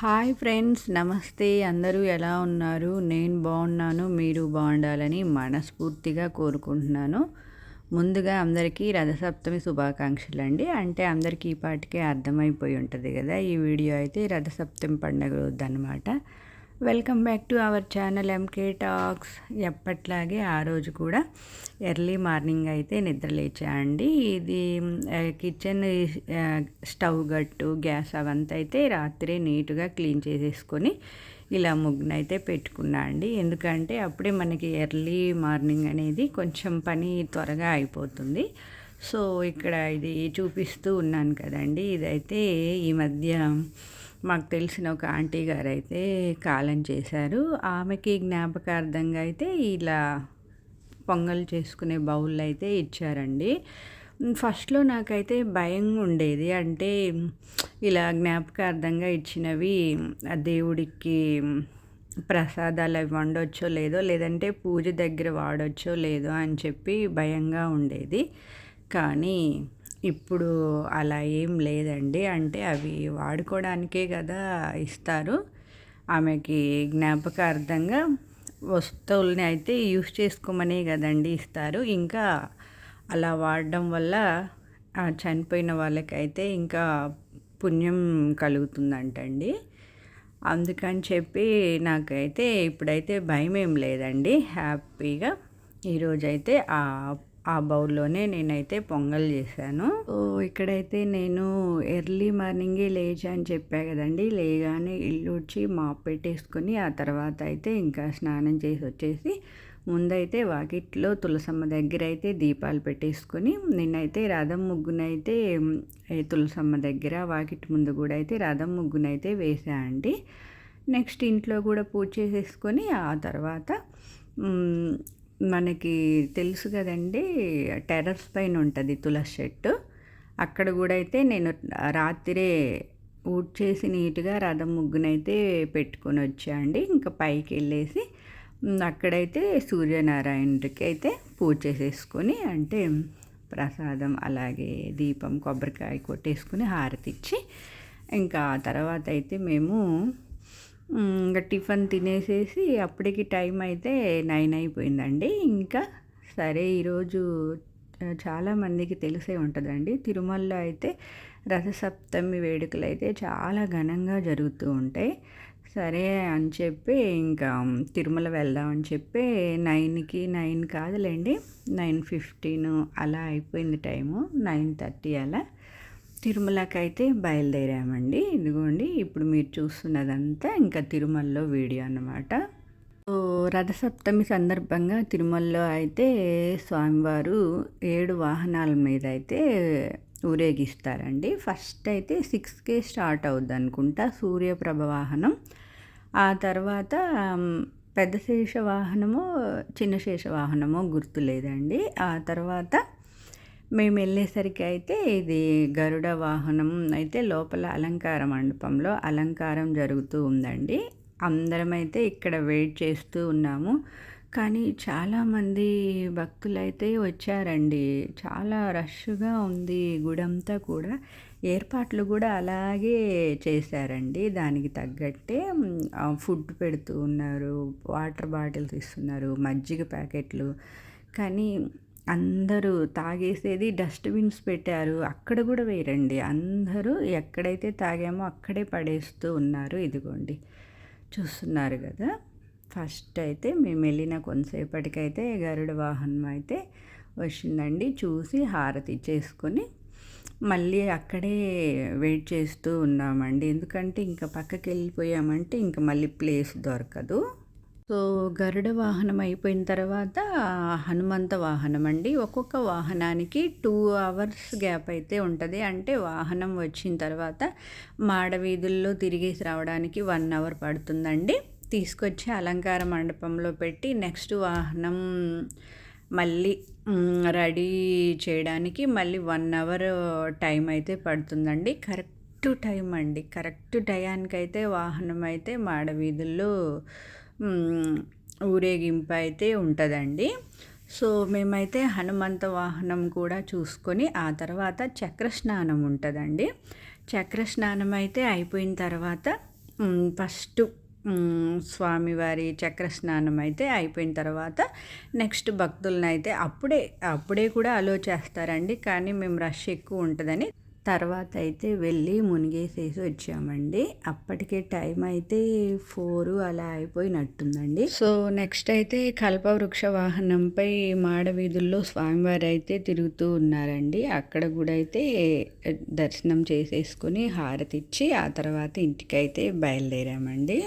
Hi friends నమస్తే. అందరూ ఎలా ఉన్నారు? నేను బాగున్నాను మీరు బాగుండాలని మనస్ఫూర్తిగా కోరుకుంటున్నాను. ముందుగా అందరికీ రథసప్తమి శుభాకాంక్షలు అండి. అంటే అందరికీ ఈ పాటికే అర్థమైపోయి ఉంటుంది కదా ఈ వీడియో అయితే రథసప్తమి పండుగ రోజు అనమాట welcome back to our channel MK talks ఎప్పట్లాగే ఆ రోజు కూడా ఎర్లీ మార్నింగ్ అయితే నిద్ర లేచాయండి ఇది కిచెన్ స్టవ్ గట్టు గ్యాస్ అవంతా అయితే రాత్రి నీట్గా క్లీన్ చేసేసుకొని ఇలా ముగ్గునైతే పెట్టుకున్నా అండి ఎందుకంటే అప్పుడే మనకి ఎర్లీ మార్నింగ్ అనేది కొంచెం పని త్వరగా అయిపోతుంది. సో ఇక్కడ ఇది చూపిస్తూ ఉన్నాను కదండి. ఇదైతే ఈ మధ్య మాకు తెలిసిన ఒక ఆంటీ గారు అయితే కాలం చేశారు. ఆమెకి జ్ఞాపకార్థంగా అయితే ఇలా పొంగల్ చేసుకునే బౌల్ అయితే ఇచ్చారండి. ఫస్ట్లో నాకైతే భయం ఉండేది. అంటే ఇలా జ్ఞాపకార్థంగా ఇచ్చినవి దేవుడికి ప్రసాదాలు అవి వండొచ్చో లేదో లేదంటే పూజ దగ్గర వాడొచ్చో లేదో అని చెప్పి భయంగా ఉండేది. కానీ ఇప్పుడు అలా ఏం లేదండి. అంటే అవి వాడుకోవడానికే కదా ఇస్తారు. ఆమెకి జ్ఞాపకార్థంగా వస్తువుల్ని అయితే యూస్ చేసుకోమనే కదండి ఇస్తారు. ఇంకా అలా వాడడం వల్ల చనిపోయిన వాళ్ళకైతే ఇంకా పుణ్యం కలుగుతుందంటండి. అందుకని చెప్పి నాకైతే ఇప్పుడైతే భయం ఏం లేదండి. హ్యాపీగా ఈరోజైతే ఆ ఆ బౌల్లోనే నేనైతే పొంగల్ చేశాను. సో ఇక్కడైతే నేను ఎర్లీ మార్నింగే లేచి అని చెప్పా కదండి. లేగానే ఇల్లు వచ్చి మాప్ పెట్టేసుకొని ఆ తర్వాత అయితే ఇంకా స్నానం చేసి వచ్చేసి ముందైతే వాకిట్లో తులసమ్మ దగ్గర అయితే దీపాలు పెట్టేసుకొని నిన్నైతే రథం ముగ్గునైతే తులసమ్మ దగ్గర వాకిట్ ముందు కూడా అయితే రథం ముగ్గునైతే వేసా అండి. నెక్స్ట్ ఇంట్లో కూడా పూజ చేసేసుకొని ఆ తర్వాత మనకి తెలుసు కదండి టెర్రస్ పైన ఉంటుంది తులసి చెట్టు. అక్కడ కూడా అయితే నేను రాత్రే ఊడ్చేసి నీట్గా రథం ముగ్గునైతే పెట్టుకొని వచ్చా అండి. ఇంకా పైకి వెళ్ళేసి అక్కడైతే సూర్యనారాయణుడికి అయితే పూజ చేసేసుకొని అంటే ప్రసాదం అలాగే దీపం కొబ్బరికాయ కొట్టేసుకుని హారతి ఇచ్చి ఇంకా తర్వాత అయితే మేము ఇంకా టిఫిన్ తినేసేసి అప్పటికి టైం అయితే నైన్ అయిపోయిందండి. ఇంకా సరే ఈరోజు చాలామందికి తెలిసే ఉంటుందండి. తిరుమలలో అయితే రథసప్తమి వేడుకలు అయితే చాలా ఘనంగా జరుగుతూ ఉంటాయి. సరే అని చెప్పి ఇంకా తిరుమల వెళ్దామని చెప్పి నైన్కి నైన్ కాదులేండి నైన్ ఫిఫ్టీన్ అలా అయిపోయింది టైము నైన్ థర్టీ అలా. తిరుమలకి అయితే బయలుదేరామండి. ఇదిగోండి ఇప్పుడు మీరు చూస్తున్నదంతా ఇంకా తిరుమలలో వీడియో అన్నమాట. రథసప్తమి సందర్భంగా తిరుమలలో అయితే స్వామివారు ఏడు వాహనాల మీద అయితే ఊరేగిస్తారండి. ఫస్ట్ అయితే సిక్స్కే స్టార్ట్ అవుద్ది అనుకుంటా సూర్యప్రభ వాహనం. ఆ తర్వాత పెద్ద శేష వాహనమో చిన్న శేష వాహనమో గుర్తులేదండి. ఆ తర్వాత మేము వెళ్ళేసరికి అయితే ఇది గరుడ వాహనం అయితే లోపల అలంకార మండపంలో అలంకారం జరుగుతూ ఉందండి. అందరం అయితే ఇక్కడ వెయిట్ చేస్తూ ఉన్నాము. కానీ చాలామంది భక్తులైతే వచ్చారండి. చాలా రష్గా ఉంది గుడంతా కూడా. ఏర్పాట్లు కూడా అలాగే చేశారండి. దానికి తగ్గట్టే ఫుడ్ పెడుతూ ఉన్నారు వాటర్ బాటిల్స్ ఇస్తున్నారు మజ్జిగ ప్యాకెట్లు. కానీ అందరూ తాగేసేది డస్ట్బిన్స్ పెట్టారు. అక్కడ కూడా వేరండి. అందరూ ఎక్కడైతే తాగామో అక్కడే పడేస్తూ ఉన్నారు. ఇదిగోండి. చూస్తున్నారు కదా. ఫస్ట్ అయితే మేము వెళ్ళిన కొంతసేపటికైతే గరుడ వాహనం అయితే వచ్చిందండి. చూసి హారతి చేసుకొని మళ్ళీ అక్కడే వెయిట్ చేస్తూ ఉన్నామండి. ఎందుకంటే ఇంకా పక్కకి వెళ్ళిపోయామంటే ఇంకా మళ్ళీ ప్లేస్ దొరకదు. సో గరుడ వాహనం అయిపోయిన తర్వాత హనుమంత వాహనం అండి. ఒక్కొక్క వాహనానికి టూ అవర్స్ గ్యాప్ అయితే ఉంటుంది. అంటే వాహనం వచ్చిన తర్వాత మాడవీధుల్లో తిరిగేసి రావడానికి వన్ అవర్ పడుతుందండి. తీసుకొచ్చి అలంకార మండపంలో పెట్టి నెక్స్ట్ వాహనం మళ్ళీ రెడీ చేయడానికి మళ్ళీ వన్ అవర్ టైం అయితే పడుతుందండి. కరెక్ట్ టైం అండి. కరెక్ట్ టయానికైతే వాహనం అయితే మాడవీధుల్లో ఊరేగింపు అయితే ఉంటుందండి. సో మేమైతే హనుమంత వాహనం కూడా చూసుకొని ఆ తర్వాత చక్ర స్నానం ఉంటుందండి. చక్ర స్నానం అయితే అయిపోయిన తర్వాత ఫస్ట్ స్వామివారి చక్ర స్నానం అయితే అయిపోయిన తర్వాత నెక్స్ట్ భక్తులను అయితే అప్పుడే అప్పుడే కూడా అలో చేస్తారండి. కానీ మేము రష్ ఎక్కువ ఉంటుందని తర్వాత అయితే వెళ్ళి మునిగేసేసి వచ్చామండి. అప్పటికే టైం అయితే ఫోర్ అలా అయిపోయినట్టుందండి. సో నెక్స్ట్ అయితే కల్పవృక్ష వాహనంపై మాడవీధుల్లో స్వామివారు అయితే తిరుగుతూ ఉన్నారండి. అక్కడ కూడా అయితే దర్శనం చేసేసుకుని హారతి ఇచ్చి ఆ తర్వాత ఇంటికైతే బయలుదేరామండి.